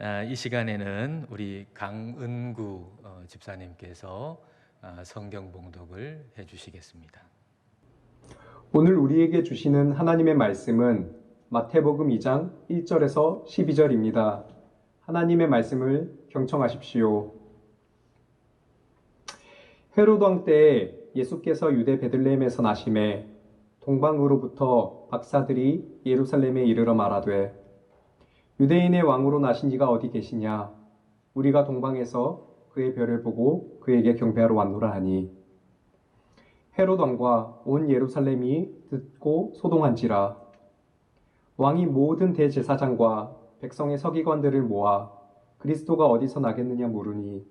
아, 이 시간에는 우리 강은구 어, 집사님께서 아, 성경 봉독을 해주시겠습니다. 오늘 우리에게 주시는 하나님의 말씀은 마태복음 2장 1절에서 12절입니다. 하나님의 말씀을 경청하십시오. 헤로드 왕 때에 예수께서 유대 베들레헴에서 나심에 동방으로부터 박사들이 예루살렘에 이르러 말하되 유대인의 왕으로 나신 이가 어디 계시냐? 우리가 동방에서 그의 별을 보고 그에게 경배하러 왔노라 하니. 헤롯 왕과 온 예루살렘이 듣고 소동한지라. 왕이 모든 대제사장과 백성의 서기관들을 모아 그리스도가 어디서 나겠느냐 물으니.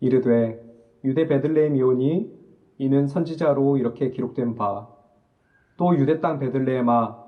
이르되 유대 베들레헴이오니 이는 선지자로 이렇게 기록된 바. 또 유대 땅 베들레헴아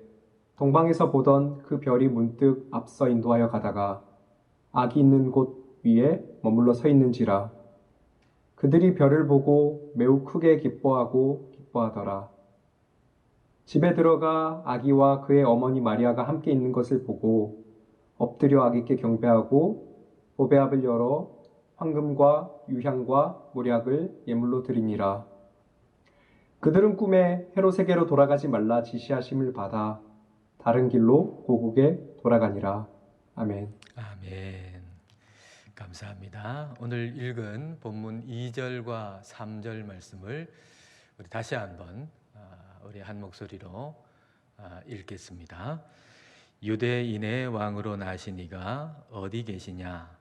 동방에서 보던 그 별이 문득 앞서 인도하여 가다가 아기 있는 곳 위에 머물러 서 있는지라 그들이 별을 보고 매우 크게 기뻐하고 기뻐하더라. 집에 들어가 아기와 그의 어머니 마리아가 함께 있는 것을 보고 엎드려 아기께 경배하고 보배압을 열어 황금과 유향과 모략을 예물로 드리니라. 그들은 꿈에 헤롯에게로 돌아가지 말라 지시하심을 받아 다른 길로 고국에 돌아가니라. 아멘. 아멘. 감사합니다. 오늘 읽은 본문 2절과 3절 말씀을 우리 다시 한번 아, 우리 한 목소리로 아, 읽겠습니다. 유대인의 왕으로 나신 이가 어디 계시냐?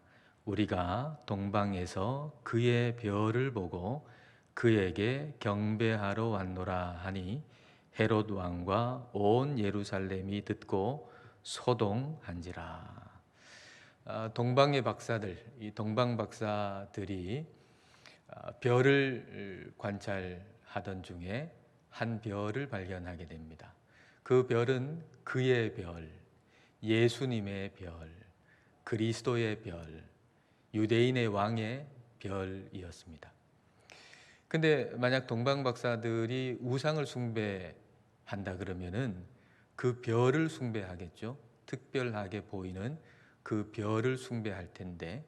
우리가 동방에서 그의 별을 보고 그에게 경배하러 왔노라 하니 헤롯 왕과 온 예루살렘이 듣고 소동한지라. 아, 동방의 박사들, 이 동방 박사들이 아, 별을 관찰하던 중에 한 별을 발견하게 됩니다. 그 별은 그의 별, 예수님의 별, 그리스도의 별, 유대인의 왕의 별이었습니다. 근데 만약 동방 박사들이 우상을 숭배한다 그러면은 그 별을 숭배하겠죠. 특별하게 보이는 그 별을 숭배할 텐데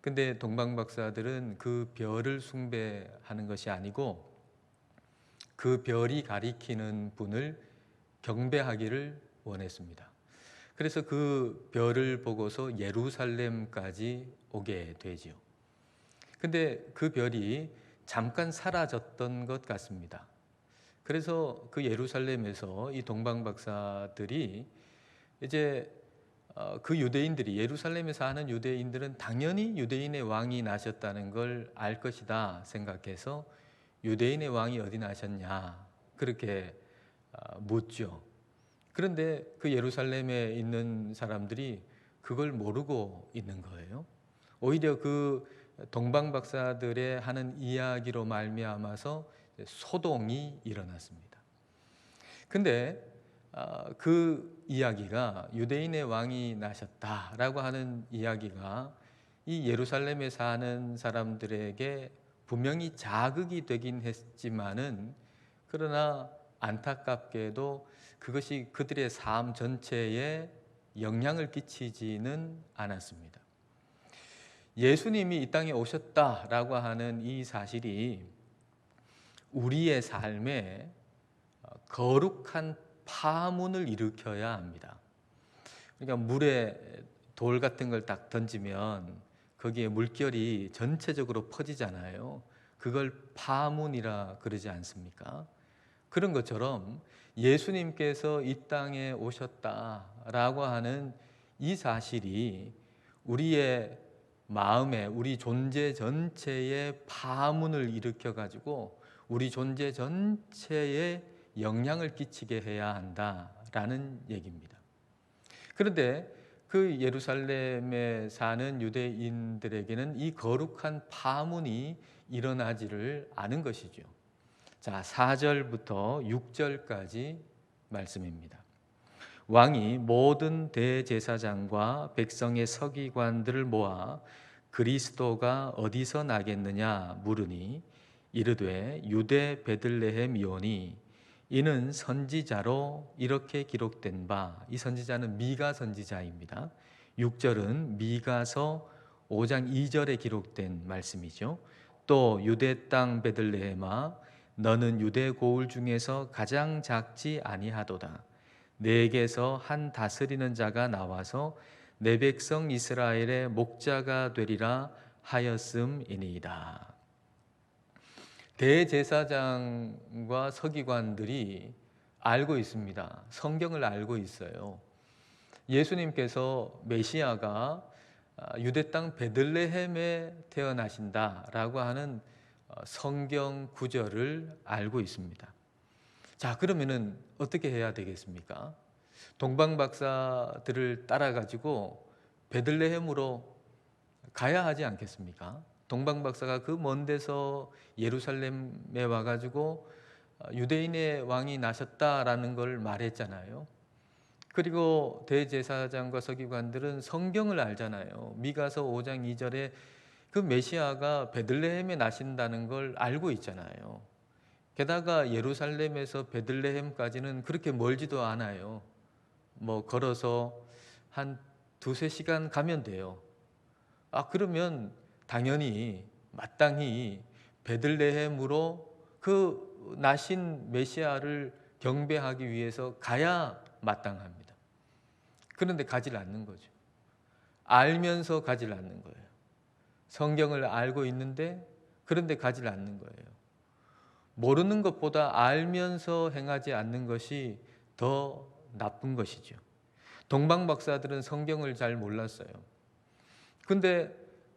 근데 동방 박사들은 그 별을 숭배하는 것이 아니고 그 별이 가리키는 분을 경배하기를 원했습니다. 그래서 그 별을 보고서 예루살렘까지 오게 되지요. 근데 그 별이 잠깐 사라졌던 것 같습니다. 그래서 그 예루살렘에서 이 동방 박사들이 이제 어, 그 유대인들이 예루살렘에 사는 유대인들은 당연히 유대인의 왕이 나셨다는 걸 알 것이다 생각해서 유대인의 왕이 어디 나셨냐 그렇게 어, 묻죠. 그런데 그 예루살렘에 있는 사람들이 그걸 모르고 있는 거예요. 오히려 그 동방 박사들의 하는 이야기로 말미암아서 소동이 일어났습니다. 근데 아, 그 이야기가 유대인의 왕이 나셨다라고 하는 이야기가 이 예루살렘에 사는 사람들에게 분명히 자극이 되긴 했지만은 그러나 안타깝게도 그것이 그들의 삶 전체에 영향을 끼치지는 않았습니다. 예수님이 이 땅에 오셨다라고 하는 이 사실이 우리의 삶에 거룩한 파문을 일으켜야 합니다. 그러니까 물에 돌 같은 걸 딱 던지면 거기에 물결이 전체적으로 퍼지잖아요. 그걸 파문이라 그러지 않습니까? 그런 것처럼 예수님께서 이 땅에 오셨다라고 하는 이 사실이 우리의 마음에 우리 존재 전체에 파문을 일으켜 가지고 우리 존재 전체에 영향을 끼치게 해야 한다라는 얘기입니다. 그런데 그 예루살렘에 사는 유대인들에게는 이 거룩한 파문이 일어나지를 않은 것이죠. 자, 4절부터 6절까지 말씀입니다. 왕이 모든 대제사장과 백성의 서기관들을 모아 그리스도가 어디서 나겠느냐 물으니 이르되 유대 베들레헴이오니 이는 선지자로 이렇게 기록된 바 이 선지자는 미가 선지자입니다. 6절은 미가서 5장 2절에 기록된 말씀이죠. 또 유대 땅 베들레헴아 너는 유대 고을 중에서 가장 작지 아니하도다. 내게서 한 다스리는 자가 나와서 내 백성 이스라엘의 목자가 되리라 하였음이니이다. 대제사장과 서기관들이 알고 있습니다. 성경을 알고 있어요. 예수님께서 메시아가 아, 유대 땅 베들레헴에 태어나신다라고 하는 어, 성경 구절을 알고 있습니다. 자, 그러면은 어떻게 해야 되겠습니까? 동방 박사들을 따라 가지고 베들레헴으로 가야 하지 않겠습니까? 동방 박사가 그 먼 데서 예루살렘에 와 가지고 어, 유대인의 왕이 나셨다라는 걸 말했잖아요. 그리고 대제사장과 서기관들은 성경을 알잖아요. 미가서 5장 2절에 그 메시아가 베들레헴에 나신다는 걸 알고 있잖아요. 게다가 예루살렘에서 베들레헴까지는 그렇게 멀지도 않아요. 뭐 걸어서 한 두세 시간 가면 돼요. 아, 그러면 당연히 마땅히 베들레헴으로 그 나신 메시아를 경배하기 위해서 가야 마땅합니다. 그런데 가질 않는 거죠. 알면서 가질 않는 거예요. 성경을 알고 있는데 그런데 가질 않는 거예요. 모르는 것보다 알면서 행하지 않는 것이 더 나쁜 것이죠. 동방 박사들은 성경을 잘 몰랐어요. 근데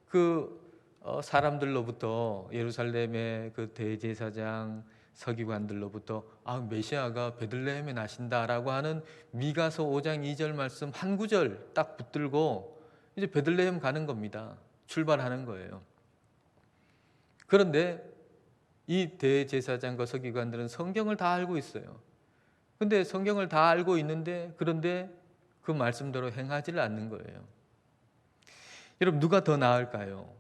그 어, 사람들로부터 예루살렘의 그 대제사장 서기관들로부터 아 메시아가 베들레헴에 나신다라고 하는 미가서 5장 2절 말씀 한 구절 딱 붙들고 이제 베들레헴 가는 겁니다. 출발하는 거예요. 그런데 이 대제사장과 서기관들은 성경을 다 알고 있어요. 근데 성경을 다 알고 있는데 그런데 그 말씀대로 행하지를 않는 거예요. 여러분 누가 더 나을까요?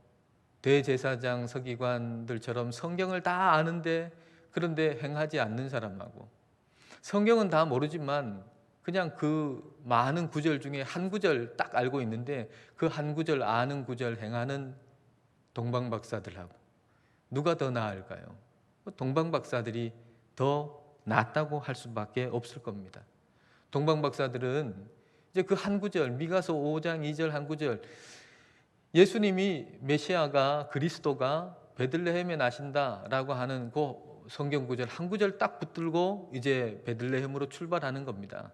대제사장 서기관들처럼 성경을 다 아는데 그런데 행하지 않는 사람하고 성경은 다 모르지만 그냥 그 많은 구절 중에 한 구절 딱 알고 있는데 그 한 구절 아는 구절 행하는 동방 박사들하고 누가 더 나을까요? 동방 박사들이 더 낫다고 할 수밖에 없을 겁니다. 동방 박사들은 이제 그 한 구절 미가서 5장 2절 한 구절 예수님이 메시아가 그리스도가 베들레헴에 나신다라고 하는 그 성경 구절 한 구절 딱 붙들고 이제 베들레헴으로 출발하는 겁니다.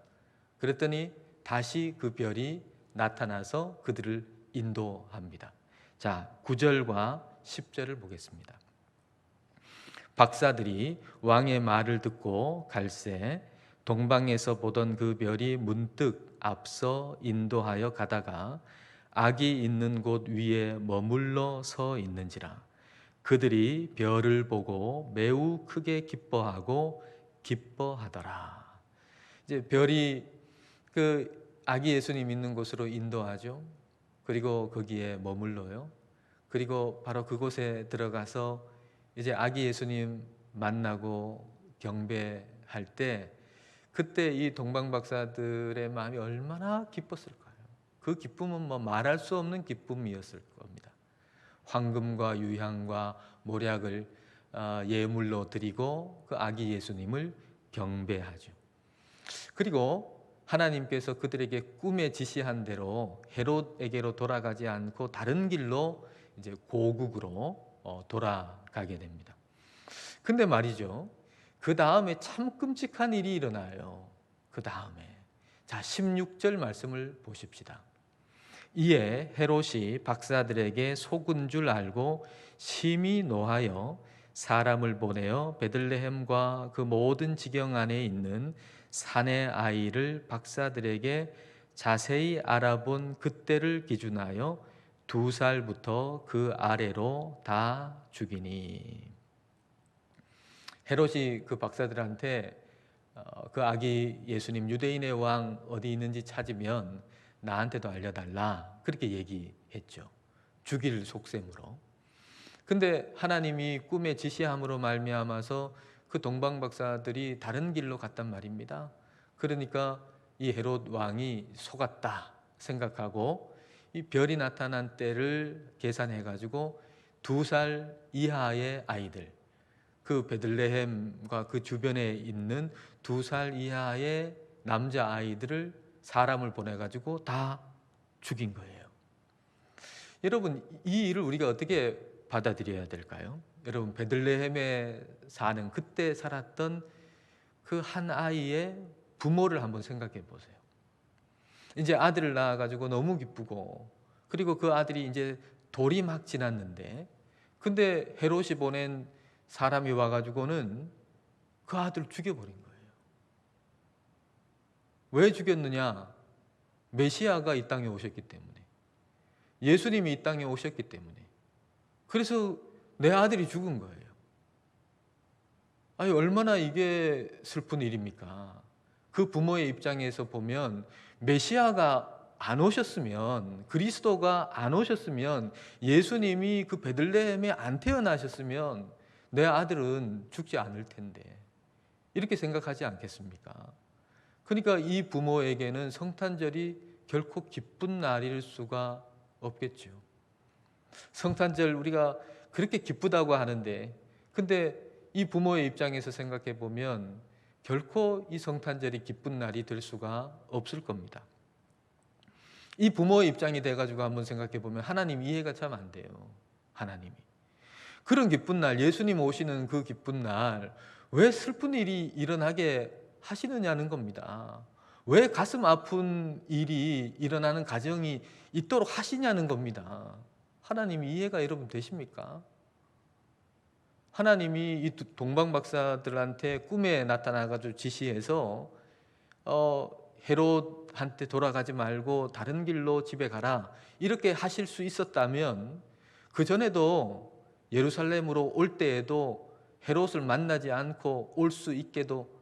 그랬더니 다시 그 별이 나타나서 그들을 인도합니다. 자, 9절과 10절을 보겠습니다. 박사들이 왕의 말을 듣고 갈새 동방에서 보던 그 별이 문득 앞서 인도하여 가다가 악이 있는 곳 위에 머물러 서 있는지라 그들이 별을 보고 매우 크게 기뻐하고 기뻐하더라. 이제 별이 그 아기 예수님 있는 곳으로 인도하죠. 그리고 거기에 머물러요. 그리고 바로 그곳에 들어가서 이제 아기 예수님 만나고 경배할 때 그때 이 동방 박사들의 마음이 얼마나 기뻤을까요? 그 기쁨은 뭐 말할 수 없는 기쁨이었을 겁니다. 황금과 유향과 모략을 어, 예물로 드리고 그 아기 예수님을 경배하죠. 그리고 하나님께서 그들에게 꿈에 지시한 대로 헤롯에게로 돌아가지 않고 다른 길로 이제 고국으로 어, 돌아가게 됩니다. 근데 말이죠. 그 다음에 참 끔찍한 일이 일어나요. 그 다음에. 자, 16절 말씀을 보십시다. 이에 헤롯이 박사들에게 속은 줄 알고 심히 노하여 사람을 보내어 베들레헴과 그 모든 지경 안에 있는 산의 아이를 박사들에게 자세히 알아본 그때를 기준하여 두 살부터 그 아래로 다 죽이니. 헤롯이 그 박사들한테 어, 그 아기 예수님 유대인의 왕 어디 있는지 찾으면 나한테도 알려달라. 그렇게 얘기했죠. 죽일 속셈으로. 근데 하나님이 꿈의 지시함으로 말미암아서 그 동방 박사들이 다른 길로 갔단 말입니다. 그러니까 이 헤롯 왕이 속았다 생각하고 이 별이 나타난 때를 계산해 가지고 두 살 이하의 아이들 그 베들레헴과 그 주변에 있는 두 살 이하의 남자 아이들을 사람을 보내 가지고 다 죽인 거예요. 여러분 이 일을 우리가 어떻게 받아들여야 될까요? 여러분 베들레헴에 사는 그때 살았던 그 한 아이의 부모를 한번 생각해 보세요. 이제 아들을 낳아 가지고 너무 기쁘고 그리고 그 아들이 이제 돌이 막 지났는데 근데 헤롯이 보낸 사람이 와 가지고는 그 아들을 죽여버린 거예요. 왜 죽였느냐? 메시아가 이 땅에 오셨기 때문에. 예수님이 이 땅에 오셨기 때문에. 그래서 내 아들이 죽은 거예요. 아니, 얼마나 이게 슬픈 일입니까? 그 부모의 입장에서 보면 메시아가 안 오셨으면 그리스도가 안 오셨으면 예수님이 그 베들레헴에 안 태어나셨으면 내 아들은 죽지 않을 텐데 이렇게 생각하지 않겠습니까? 그러니까 이 부모에게는 성탄절이 결코 기쁜 날일 수가 없겠죠. 성탄절 우리가 그렇게 기쁘다고 하는데 근데 이 부모의 입장에서 생각해 보면 결코 이 성탄절이 기쁜 날이 될 수가 없을 겁니다. 이 부모의 입장이 돼가지고 한번 생각해 보면 하나님 이해가 참 안 돼요. 하나님이. 그런 기쁜 날, 예수님 오시는 그 기쁜 날, 왜 슬픈 일이 일어나게 하시느냐는 겁니다. 왜 가슴 아픈 일이 일어나는 가정이 있도록 하시냐는 겁니다. 하나님이 이해가 여러분 되십니까? 하나님이 이 동방 박사들한테 꿈에 나타나가지고 지시해서 어, 헤롯한테 돌아가지 말고 다른 길로 집에 가라 이렇게 하실 수 있었다면 그 전에도 예루살렘으로 올 때에도 헤롯을 만나지 않고 올 수 있게도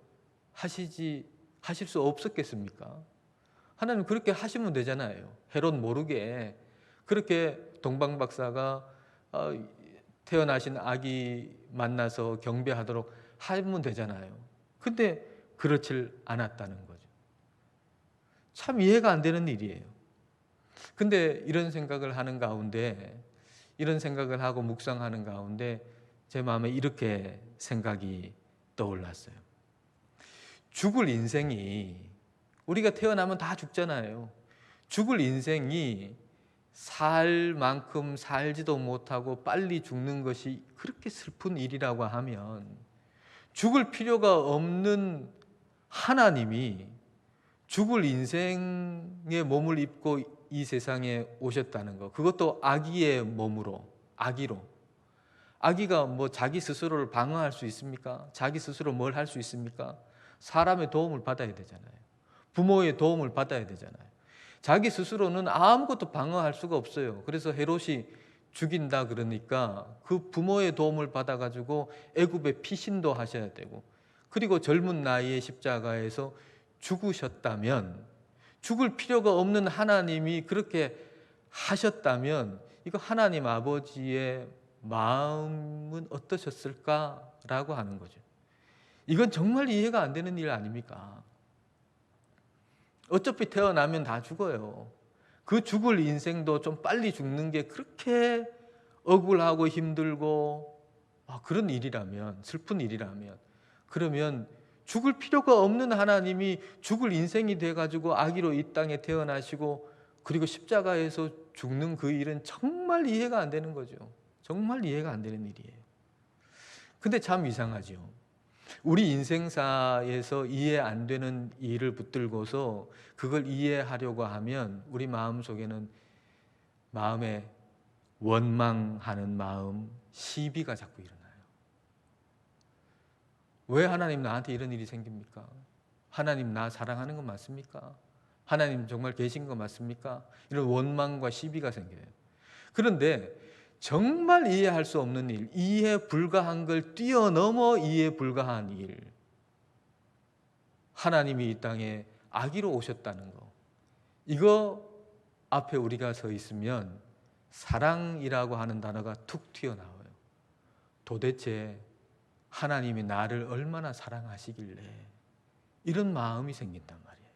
하시지 하실 수 없었겠습니까? 하나님 그렇게 하시면 되잖아요. 헤롯 모르게 그렇게 동방 박사가 어, 태어나신 아기 만나서 경배하도록 하면 되잖아요. 근데 그렇질 않았다는 거죠. 참 이해가 안 되는 일이에요. 근데 이런 생각을 하는 가운데 이런 생각을 하고 묵상하는 가운데 제 마음에 이렇게 생각이 떠올랐어요. 죽을 인생이 우리가 태어나면 다 죽잖아요. 죽을 인생이 살 만큼 살지도 못하고 빨리 죽는 것이 그렇게 슬픈 일이라고 하면 죽을 필요가 없는 하나님이 죽을 인생의 몸을 입고 이 세상에 오셨다는 것. 그것도 아기의 몸으로, 아기로. 아기가 뭐 자기 스스로를 방어할 수 있습니까? 자기 스스로 뭘 할 수 있습니까? 사람의 도움을 받아야 되잖아요. 부모의 도움을 받아야 되잖아요. 자기 스스로는 아무것도 방어할 수가 없어요. 그래서 헤롯이 죽인다 그러니까 그 부모의 도움을 받아 가지고 애굽에 피신도 하셔야 되고 그리고 젊은 나이에 십자가에서 죽으셨다면 죽을 필요가 없는 하나님이 그렇게 하셨다면 이거 하나님 아버지의 마음은 어떠셨을까라고 하는 거죠. 이건 정말 이해가 안 되는 일 아닙니까? 어차피 태어나면 다 죽어요. 그 죽을 인생도 좀 빨리 죽는 게 그렇게 억울하고 힘들고 아, 그런 일이라면 슬픈 일이라면 그러면 죽을 필요가 없는 하나님이 죽을 인생이 돼 가지고 아기로 이 땅에 태어나시고 그리고 십자가에서 죽는 그 일은 정말 이해가 안 되는 거죠. 정말 이해가 안 되는 일이에요. 근데 참 이상하죠. 우리 인생사에서 이해 안 되는 일을 붙들고서 그걸 이해하려고 하면 우리 마음 속에는 마음에 원망하는 마음, 시비가 자꾸 일어나요. 왜 하나님 나한테 이런 일이 생깁니까? 하나님 나 사랑하는 건 맞습니까? 하나님 정말 계신 거 맞습니까? 이런 원망과 시비가 생겨요. 그런데 정말 이해할 수 없는 일, 이해 불가한 걸 뛰어넘어 이해 불가한 일. 하나님이 이 땅에 아기로 오셨다는 거. 이거 앞에 우리가 서 있으면 사랑이라고 하는 단어가 툭 튀어나와요. 도대체 하나님이 나를 얼마나 사랑하시길래 이런 마음이 생긴단 말이에요.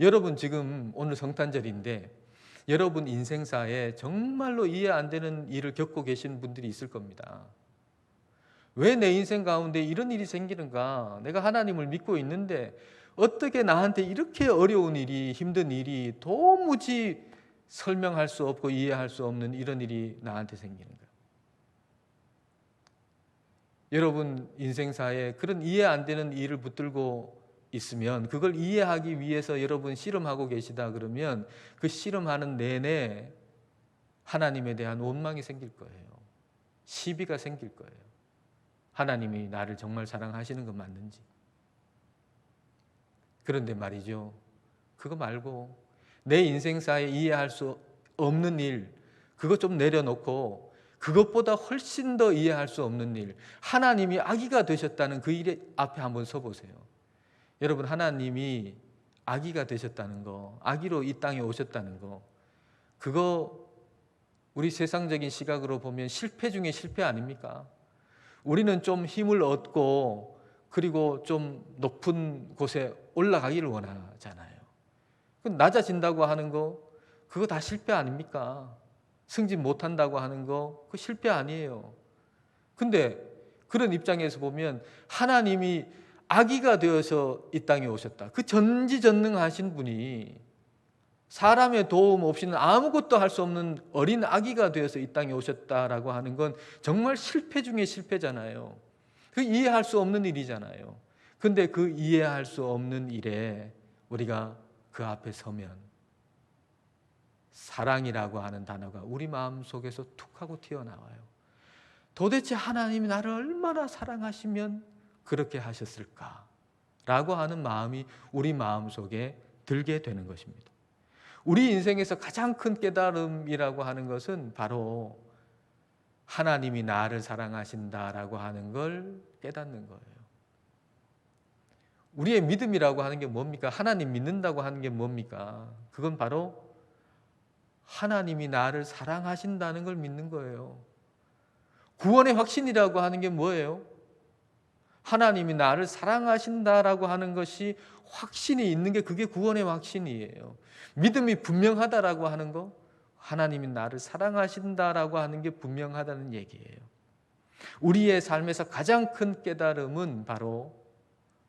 여러분 지금 오늘 성탄절인데 여러분 인생사에 정말로 이해 안 되는 일을 겪고 계신 분들이 있을 겁니다. 왜 내 인생 가운데 이런 일이 생기는가? 내가 하나님을 믿고 있는데 어떻게 나한테 이렇게 어려운 일이 힘든 일이 도무지 설명할 수 없고 이해할 수 없는 이런 일이 나한테 생기는가? 여러분 인생사에 그런 이해 안 되는 일을 붙들고 있으면 그걸 이해하기 위해서 여러분 씨름하고 계시다 그러면 그 씨름하는 내내 하나님에 대한 원망이 생길 거예요. 시비가 생길 거예요. 하나님이 나를 정말 사랑하시는 건 맞는지. 그런데 말이죠. 그거 말고 내 인생사에 이해할 수 없는 일, 그거 좀 내려놓고 그것보다 훨씬 더 이해할 수 없는 일, 하나님이 아기가 되셨다는 그 일 앞에 한번 서보세요. 여러분, 하나님이 아기가 되셨다는 거, 아기로 이 땅에 오셨다는 거, 그거 우리 세상적인 시각으로 보면 실패 중에 실패 아닙니까? 우리는 좀 힘을 얻고 그리고 좀 높은 곳에 올라가기를 원하잖아요. 그 낮아진다고 하는 거 그거 다 실패 아닙니까? 승진 못한다고 하는 거 그 실패 아니에요. 근데 그런 입장에서 보면 하나님이 아기가 되어서 이 땅에 오셨다. 그 전지전능하신 분이 사람의 도움 없이는 아무것도 할 수 없는 어린 아기가 되어서 이 땅에 오셨다라고 하는 건 정말 실패 중에 실패잖아요. 그 이해할 수 없는 일이잖아요. 근데 그 이해할 수 없는 일에 우리가 그 앞에 서면 사랑이라고 하는 단어가 우리 마음 속에서 툭 하고 튀어나와요. 도대체 하나님이 나를 얼마나 사랑하시면 그렇게 하셨을까? 라고 하는 마음이 우리 마음 속에 들게 되는 것입니다. 우리 인생에서 가장 큰 깨달음이라고 하는 것은 바로 하나님이 나를 사랑하신다라고 하는 걸 깨닫는 거예요. 우리의 믿음이라고 하는 게 뭡니까? 하나님 믿는다고 하는 게 뭡니까? 그건 바로 하나님이 나를 사랑하신다는 걸 믿는 거예요. 구원의 확신이라고 하는 게 뭐예요? 하나님이 나를 사랑하신다라고 하는 것이 확신이 있는 게 그게 구원의 확신이에요. 믿음이 분명하다라고 하는 거, 하나님이 나를 사랑하신다라고 하는 게 분명하다는 얘기예요. 우리의 삶에서 가장 큰 깨달음은 바로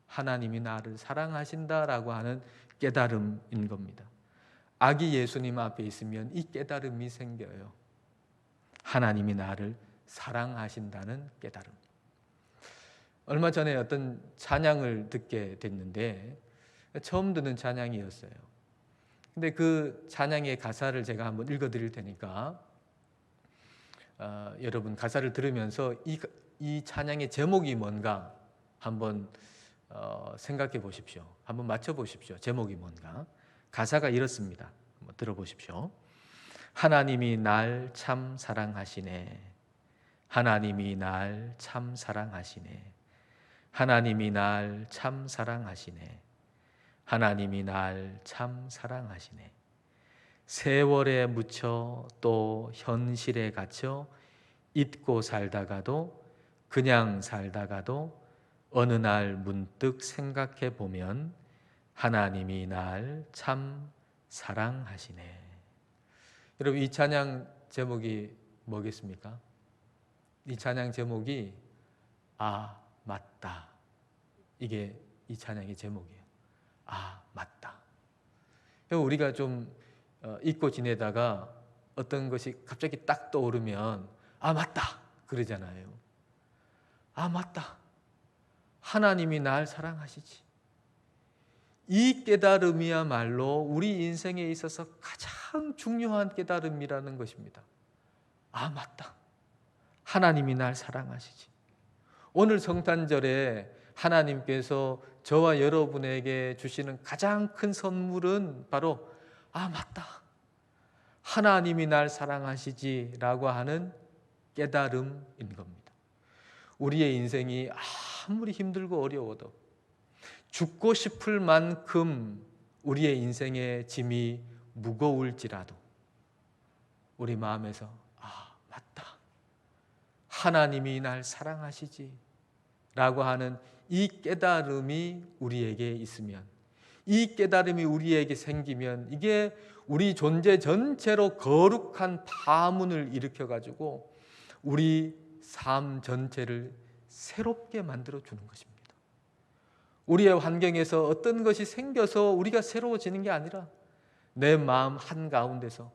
하나님이 나를 사랑하신다라고 하는 깨달음인 겁니다. 아기 예수님 앞에 있으면 이 깨달음이 생겨요. 하나님이 나를 사랑하신다는 깨달음. 얼마 전에 어떤 찬양을 듣게 됐는데 처음 듣는 찬양이었어요. 근데 그 찬양의 가사를 제가 한번 읽어 드릴 테니까 어, 여러분 가사를 들으면서 이, 이 찬양의 제목이 뭔가 한번 어, 생각해 보십시오. 한번 맞춰 보십시오. 제목이 뭔가. 가사가 이렇습니다. 한번 들어보십시오. 하나님이 날 참 사랑하시네. 하나님이 날 참 사랑하시네. 하나님이 날 참 사랑하시네. 하나님이 날 참 사랑하시네. 세월에 묻혀 또 현실에 갇혀 잊고 살다가도 그냥 살다가도 어느 날 문득 생각해 보면 하나님이 날 참 사랑하시네. 여러분 이 찬양 제목이 뭐겠습니까? 이 찬양 제목이 아 맞다. 이게 이 찬양의 제목이에요. 아 맞다. 우리가 좀 어, 잊고 지내다가 어떤 것이 갑자기 딱 떠오르면 아 맞다 그러잖아요. 아 맞다. 하나님이 날 사랑하시지. 이 깨달음이야말로 우리 인생에 있어서 가장 중요한 깨달음이라는 것입니다. 아, 맞다. 하나님이 날 사랑하시지. 오늘 성탄절에 하나님께서 저와 여러분에게 주시는 가장 큰 선물은 바로 아 맞다. 하나님이 날 사랑하시지라고 하는 깨달음인 겁니다. 우리의 인생이 아무리 힘들고 어려워도 죽고 싶을 만큼 우리의 인생의 짐이 무거울지라도 우리 마음에서. 하나님이 날 사랑하시지. 라고 하는 이 깨달음이 우리에게 있으면, 이 깨달음이 우리에게 생기면, 이게 우리 존재 전체로 거룩한 파문을 일으켜가지고, 우리 삶 전체를 새롭게 만들어 주는 것입니다. 우리의 환경에서 어떤 것이 생겨서 우리가 새로워지는 게 아니라, 내 마음 한가운데서,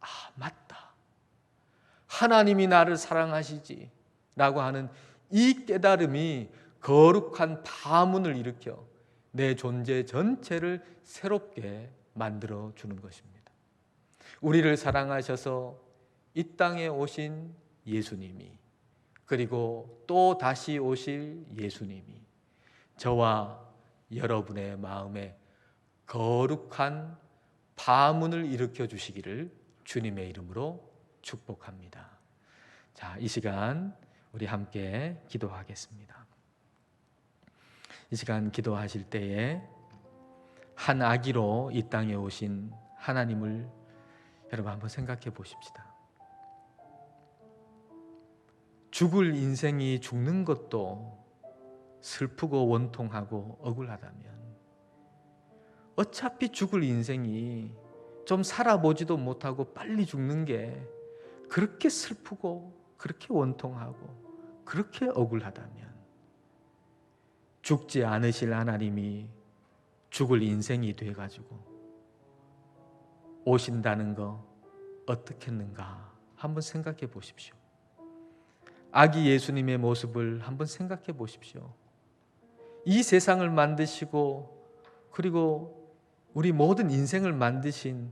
아, 맞다. 하나님이 나를 사랑하시지. 라고 하는 이 깨달음이 거룩한 파문을 일으켜 내 존재 전체를 새롭게 만들어 주는 것입니다. 우리를 사랑하셔서 이 땅에 오신 예수님이 그리고 또 다시 오실 예수님이 저와 여러분의 마음에 거룩한 파문을 일으켜 주시기를 주님의 이름으로 축복합니다. 자, 이 시간 우리 함께 기도하겠습니다. 이 시간 기도하실 때에 한 아기로 이 땅에 오신 하나님을 여러분 한번 생각해 보십시다. 죽을 인생이 죽는 것도 슬프고 원통하고 억울하다면 어차피 죽을 인생이 좀 살아보지도 못하고 빨리 죽는 게 그렇게 슬프고 그렇게 원통하고 그렇게 억울하다면 죽지 않으실 하나님이 죽을 인생이 돼 가지고 오신다는 거 어떻겠는가 한번 생각해 보십시오. 아기 예수님의 모습을 한번 생각해 보십시오. 이 세상을 만드시고 그리고 우리 모든 인생을 만드신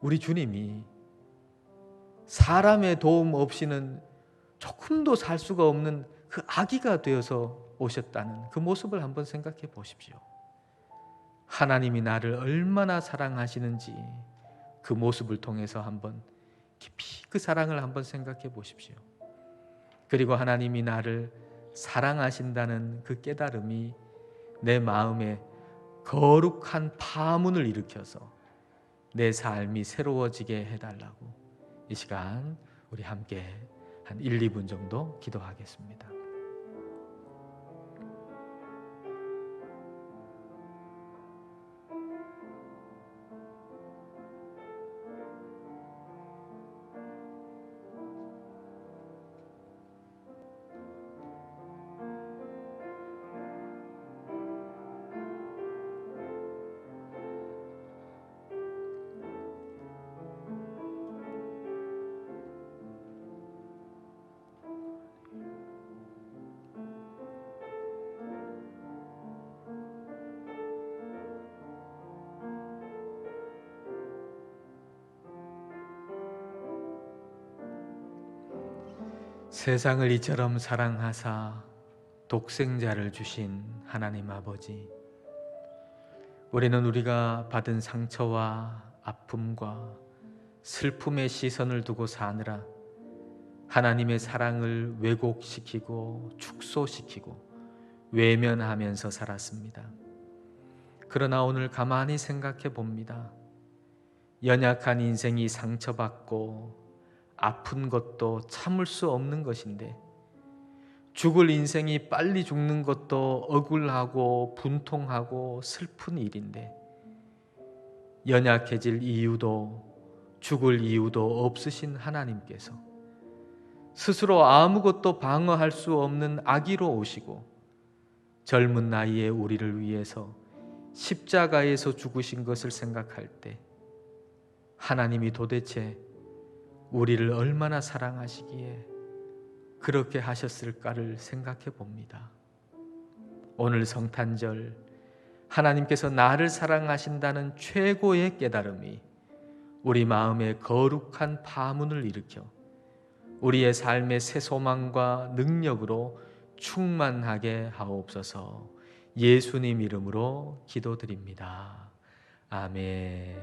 우리 주님이 사람의 도움 없이는 조금도 살 수가 없는 그 아기가 되어서 오셨다는 그 모습을 한번 생각해 보십시오. 하나님이 나를 얼마나 사랑하시는지 그 모습을 통해서 한번 깊이 그 사랑을 한번 생각해 보십시오. 그리고 하나님이 나를 사랑하신다는 그 깨달음이 내 마음에 거룩한 파문을 일으켜서 내 삶이 새로워지게 해달라고 이 시간 우리 함께 한 1, 2분 정도 기도하겠습니다. 세상을 이처럼 사랑하사 독생자를 주신 하나님 아버지, 우리는 우리가 받은 상처와 아픔과 슬픔의 시선을 두고 사느라 하나님의 사랑을 왜곡시키고 축소시키고 외면하면서 살았습니다. 그러나 오늘 가만히 생각해 봅니다. 연약한 인생이 상처받고 아픈 것도 참을 수 없는 것인데 죽을 인생이 빨리 죽는 것도 억울하고 분통하고 슬픈 일인데 연약해질 이유도 죽을 이유도 없으신 하나님께서 스스로 아무것도 방어할 수 없는 아기로 오시고 젊은 나이에 우리를 위해서 십자가에서 죽으신 것을 생각할 때 하나님이 도대체 우리를 얼마나 사랑하시기에 그렇게 하셨을까를 생각해 봅니다. 오늘 성탄절 하나님께서 나를 사랑하신다는 최고의 깨달음이 우리 마음에 거룩한 파문을 일으켜 우리의 삶의 새 소망과 능력으로 충만하게 하옵소서. 예수님 이름으로 기도드립니다. 아멘.